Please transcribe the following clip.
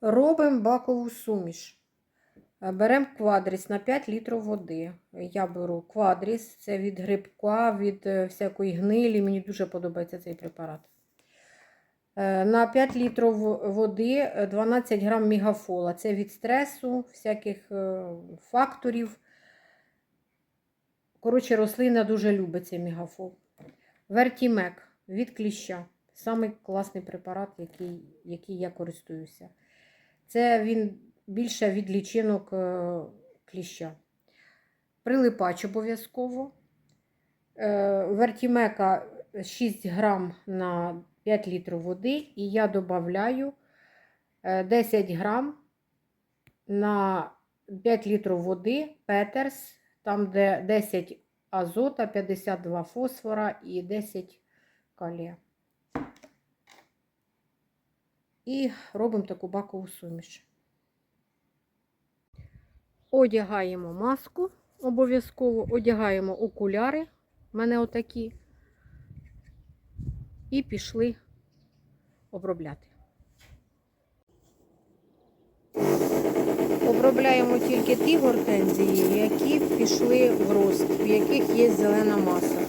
Робимо бакову суміш. Е, Беремо квадріс на 5 літрів води. Я беру квадріс, це від грибка, від е, всякої гнилі. Мені дуже подобається цей препарат. Е, На 5 літрів води е, 12 грам мігафола. Це від стресу, всяких факторів. Коротше, рослина дуже любить цей мігафол. Вертімек від кліща. Самий класний препарат, який, який я користуюся. Це він більше від лічинок е, кліща. Прилипач обов'язково. Е, Вертімека 6 грам на 5 літрів води, і я додаю 10 грам на 5 літрів води петерс, там де 10 азота, 52 фосфора і 10 калія. І робимо таку бакову суміш. Одягаємо маску обов'язково, одягаємо окуляри, в мене отакі, і пішли обробляти. Обробляємо тільки ті гортензії, які пішли в рост, в яких є зелена маса.